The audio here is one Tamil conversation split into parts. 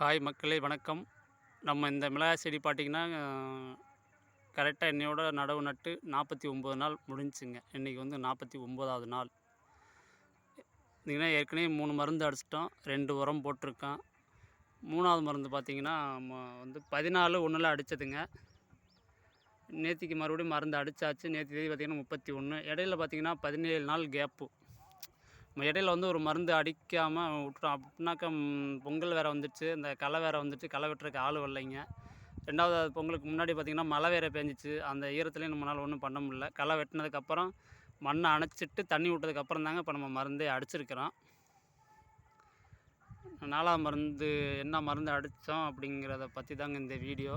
ஹாய் மக்களே வணக்கம். நம்ம இந்த மிளகாய் செடி பார்த்திங்கன்னா கரெக்டாக என்னையோட நடவு நட்டு நாற்பத்தி ஒம்பது நாள் முடிஞ்சுங்க. இன்றைக்கி வந்து நாற்பத்தி ஒம்போதாவது நாள். இன்றைக்கினா ஏற்கனவே மூணு மருந்து அடிச்சிட்டோம். ரெண்டு உரம் போட்டிருக்கோம். மூணாவது மருந்து பார்த்திங்கன்னா ம- வந்து பதினாலு ஒன்றில் அடித்ததுங்க நேற்றுக்கு மறுபடியும் மருந்து அடித்தாச்சு நேற்று தேதி பார்த்திங்கன்னா முப்பத்தி ஒன்று இடையில பார்த்திங்கன்னா பதினேழு நாள் கேப்பு இடையில வந்து ஒரு மருந்து அடிக்காமல் விட்டுட்டோம். அப்படின்னாக்கா பொங்கல் வேறு வந்துடுச்சு. இந்த களை வேறு வந்துடுச்சு. களை வெட்டுறதுக்கு ஆள் வரலைங்க. ரெண்டாவது அது பொங்கலுக்கு முன்னாடி பார்த்திங்கன்னா மழை வேறு பெஞ்சிச்சு. அந்த ஈரத்துலேயும் நம்மளால் ஒன்றும் பண்ண முடியல. களை வெட்டினதுக்கப்புறம் மண்ணை அணைச்சிட்டு தண்ணி விட்டதுக்கப்புறம் தாங்க இப்போ நம்ம மருந்தே அடிச்சிருக்கிறோம். நாலாவது மருந்து என்ன மருந்து அடித்தோம் அப்படிங்கிறத பற்றி தாங்க இந்த வீடியோ.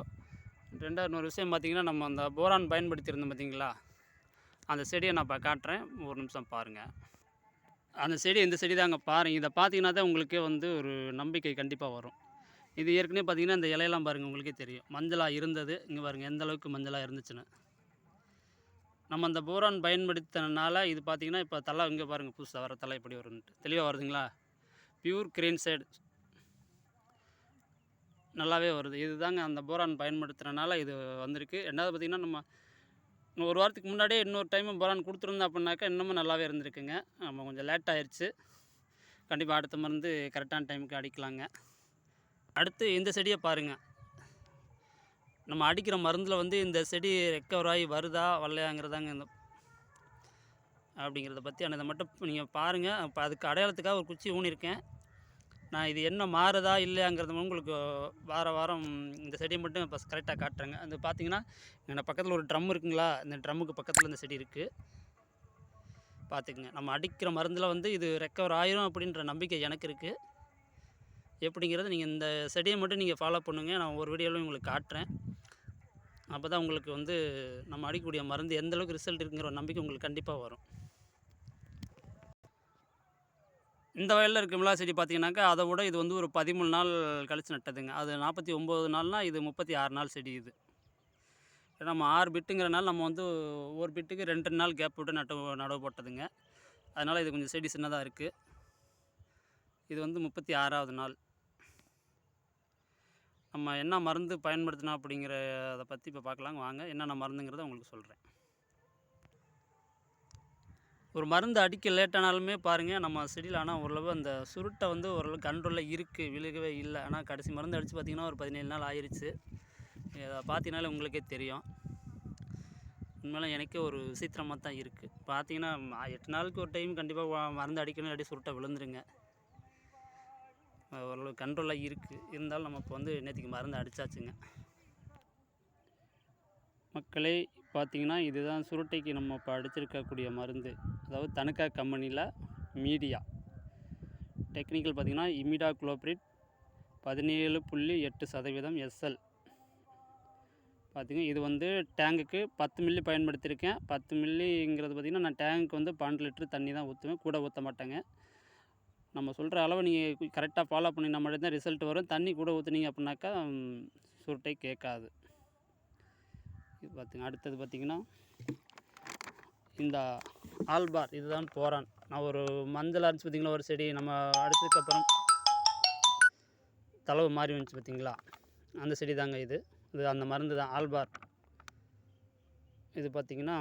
ரெண்டாவது இன்னொரு விஷயம் பார்த்திங்கன்னா நம்ம அந்த போரான் பயன்படுத்தியிருந்தோம் பார்த்தீங்களா? அந்த செடியை நான் இப்போ காட்டுறேன். ஒரு நிமிஷம் பாருங்கள் அந்த செடி இந்த செடி தாங்க பாருங்கள் இதை பார்த்தீங்கன்னா தான் உங்களுக்கே வந்து ஒரு நம்பிக்கை கண்டிப்பாக வரும். இது ஏற்கனவே பார்த்தீங்கன்னா இந்த இலையெல்லாம் பாருங்கள் உங்களுக்கே தெரியும். மஞ்சளாக இருந்தது. இங்கே பாருங்கள் எந்த அளவுக்கு மஞ்சளாக இருந்துச்சுன்னு. நம்ம அந்த போரான் பயன்படுத்தினால இது பார்த்தீங்கன்னா இப்போ தலை இங்கே பாருங்கள் புதுசாக வர தலை எப்படி வரும்ன்ட்டு. தெளிவாக வருதுங்களா? பியூர் கிரீன் சைடு நல்லாவே வருது. இதுதாங்க அந்த போரான் பயன்படுத்துகிறனால இது வந்திருக்கு. ரெண்டாவது பார்த்திங்கன்னா நம்ம ஒரு வாரத்துக்கு முன்னாடியே இன்னொரு டைம் போரான் கொடுத்துருந்தோம் அப்படின்னாக்கா இன்னமும் நல்லாவே இருந்திருக்குங்க. நம்ம கொஞ்சம் லேட் ஆயிடுச்சு கண்டிப்பாக அடுத்த மருந்து கரெக்டான டைமுக்கு அடிக்கலாங்க. அடுத்து இந்த செடியை பாருங்கள் நம்ம அடிக்கிற மருந்தில் வந்து இந்த செடி ரெக்கவர் ஆகி வருதா வரலையாங்கிறதாங்க இந்த அப்படிங்கிறத பற்றி அதை மட்டும் நீங்கள் பாருங்கள் அப்போ அதுக்கு அடையாளத்துக்காக ஒரு குச்சி ஊனியிருக்கேன். நான் இது என்ன மாறுதா இல்லையாங்கிறது உங்களுக்கு வார வாரம் இந்த செடியை மட்டும் இப்போ கரெக்டாக காட்டுறேங்க. அது பார்த்தீங்கன்னா இங்கே பக்கத்தில் ஒரு ட்ரம் இருக்குங்களா? இந்த ட்ரம்முக்கு பக்கத்தில் இந்த செடி இருக்குது பார்த்துக்குங்க நம்ம அடிக்கிற மருந்தில் வந்து இது ரெக்கவர் ஆயிரும் அப்படின்ற நம்பிக்கை எனக்கு இருக்குது எப்படிங்கிறது நீங்கள் இந்த செடியை மட்டும் நீங்கள் ஃபாலோ பண்ணுங்கள் நான் ஒரு வீடியோவில் உங்களுக்கு காட்டுறேன். அப்போ தான் உங்களுக்கு வந்து நம்ம அடிக்கக்கூடிய மருந்து எந்த அளவுக்கு ரிசல்ட் இருக்குங்கிற ஒரு நம்பிக்கை உங்களுக்கு கண்டிப்பாக வரும். இந்த வயலில் இருக்க மிளகா செடி பார்த்தீங்கன்னாக்கா அதை விட இது வந்து ஒரு பதிமூணு நாள் கழித்து நட்டதுங்க. அது நாற்பத்தி ஒம்பது நாள்னால் இது முப்பத்தி ஆறு நாள் செடி இது. ஏன்னா நம்ம ஆறு பிட்டுங்கிறனால நம்ம வந்து ஒரு பிட்டுக்கு ரெண்டு நாள் கேப் விட்டு நட்டு நடவு போட்டதுங்க. அதனால் இது கொஞ்சம் செடி சின்னதாக இருக்குது இது வந்து முப்பத்தி ஆறாவது நாள். நம்ம என்ன மருந்து பயன்படுத்தினோம் அப்படிங்கிறத பற்றி இப்போ பார்க்கலாங்க வாங்க என்னென்ன மருந்துங்கிறத உங்களுக்கு சொல்கிறேன் ஒரு மருந்து அடிக்க லேட்டானாலுமே பாருங்கள் நம்ம செடியில் ஆனால் ஓரளவு அந்த சுருட்டை வந்து ஓரளவு கண்ட்ரோலில் இருக்குது விழுகவே இல்லை. ஆனால் கடைசி மருந்து அடித்து பார்த்திங்கன்னா ஒரு பதினேழு நாள் ஆயிடுச்சு இதை பார்த்தீங்கனாலே உங்களுக்கே தெரியும். உண்மையில எனக்கே ஒரு விசித்திரமாக தான் இருக்குது பார்த்தீங்கன்னா எட்டு நாளுக்கு ஒரு டைம் கண்டிப்பாக மருந்து அடிக்கணும் இல்லாட்டி சுருட்டை விழுந்துருங்க. ஓரளவு கண்ட்ரோலாக இருக்குது இருந்தாலும் நம்ம இப்போ வந்து நேற்றுக்கு மருந்து அடித்தாச்சுங்க மக்களே பார்த்தீங்கன்னா இதுதான் சுருட்டைக்கு நம்ம இப்போ அடிச்சிருக்கக்கூடிய மருந்து. அதாவது தனுக்கா கம்பெனியில் மீடியா. டெக்னிக்கல் பார்த்தீங்கன்னா இமிடா குளோப்ரிட் பதினேழு புள்ளி எட்டு சதவீதம் எஸ்எல் பார்த்திங்கன்னா இது வந்து டேங்குக்கு பத்து மில்லி பயன்படுத்தியிருக்கேன். பத்து மில்லிங்கிறது பார்த்திங்கன்னா நான் டேங்க்கு வந்து பன்னெண்டு லிட்டர் தண்ணி தான் ஊற்றுவேன் கூட ஊற்ற மாட்டேங்க. நம்ம சொல்கிற அளவு நீங்கள் கரெக்டாக ஃபாலோ பண்ணினா மட்டும்தான் ரிசல்ட் வரும். தண்ணி கூட ஊற்றுனீங்க அப்படின்னாக்கா சுருட்டை கேட்காது. இது பார்த்துங்க அடுத்தது பார்த்திங்கன்னா இந்த ஆல்பார் இதுதான் போரான் நான் ஒரு மஞ்சள் அரைச்சி பார்த்திங்களா ஒரு செடி. நம்ம அடுத்ததுக்கப்புறம் தளவு மாறி வந்துச்சு பார்த்திங்களா. அந்த செடி தாங்க இது. இது அந்த மருந்து தான் ஆல்பார். இது பார்த்திங்கன்னா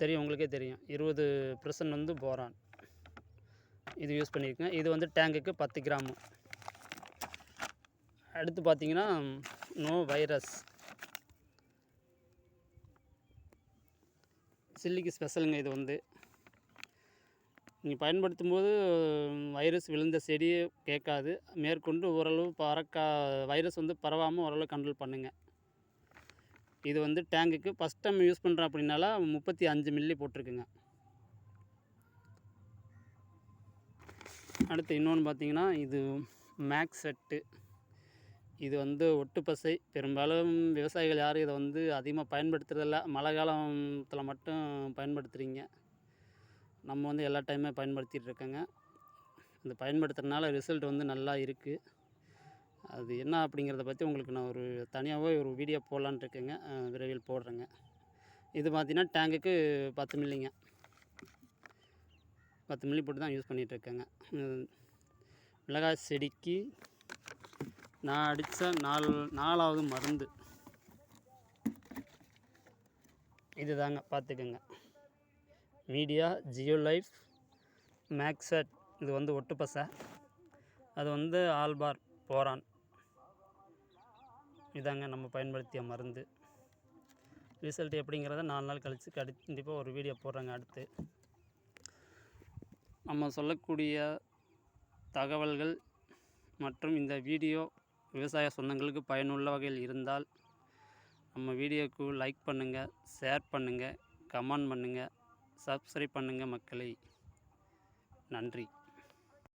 தெரியும் உங்களுக்கே தெரியும். இருபது பர்சன்ட் வந்து போரான் இது யூஸ் பண்ணியிருக்கேன். இது வந்து டேங்குக்கு பத்து கிராமு. அடுத்து பார்த்தீங்கன்னா நோ வைரஸ். சில்லிக்கு ஸ்பெஷலுங்க இது வந்து. நீங்கள் பயன்படுத்தும் போது வைரஸ் விழுந்த செடியே கேட்காது. மேற்கொண்டு ஓரளவு பறக்கா வைரஸ் வந்து பரவாமல் ஓரளவு கண்ட்ரோல் பண்ணுங்கள் இது வந்து டேங்குக்கு ஃபஸ்ட் டைம் யூஸ் பண்ணுறோம் அப்படின்னால முப்பத்தி அஞ்சு மில்லி போட்டிருக்குங்க. அடுத்து இன்னொன்று பார்த்தீங்கன்னா இது மேக்ஸ் செட்டு இது வந்து ஒட்டுப்பசை பெரும்பாலும் விவசாயிகள் யாரும் இதை வந்து அதிகமாக பயன்படுத்துறதில்ல. மழை காலத்தில் மட்டும் பயன்படுத்துகிறீங்க நம்ம வந்து எல்லா டைமே பயன்படுத்திகிட்டு இருக்கோங்க. இந்த பயன்படுத்துறதுனால ரிசல்ட் வந்து நல்லா இருக்குது அது என்ன அப்படிங்கிறத பற்றி உங்களுக்கு நான் ஒரு தனியாகவே ஒரு வீடியோ போடலான்னு இருக்கேங்க. விரைவில் போடுறேங்க. இது பார்த்திங்கன்னா டேங்குக்கு பத்து மில்லிங்க. பத்து மில்லி போட்டு தான் யூஸ் பண்ணிகிட்ருக்கேங்க மிளகாய் செடிக்கு நான் அடித்த நால் நாலாவது மருந்து. இதுதாங்க பார்த்துக்குங்க. மீடியா ஜியோ லைஃப் மேக்ஸட் இது வந்து ஒட்டு பசை அது வந்து ஆல்பார் போரான். இதாங்க நம்ம பயன்படுத்திய மருந்து. ரிசல்ட் எப்படிங்கிறத நாலு நாள் கழித்து கண்டிப்பாக ஒரு வீடியோ போடுறாங்க அடுத்து. நம்ம சொல்லக்கூடிய தகவல்கள் மற்றும் இந்த வீடியோ விவசாய சொந்தங்களுக்கு பயனுள்ள வகையில் இருந்தால் நம்ம வீடியோக்கு லைக் பண்ணுங்கள் ஷேர் பண்ணுங்கள் கமெண்ட் பண்ணுங்கள் சப்ஸ்கிரைப் பண்ணுங்கள் மக்களை. நன்றி.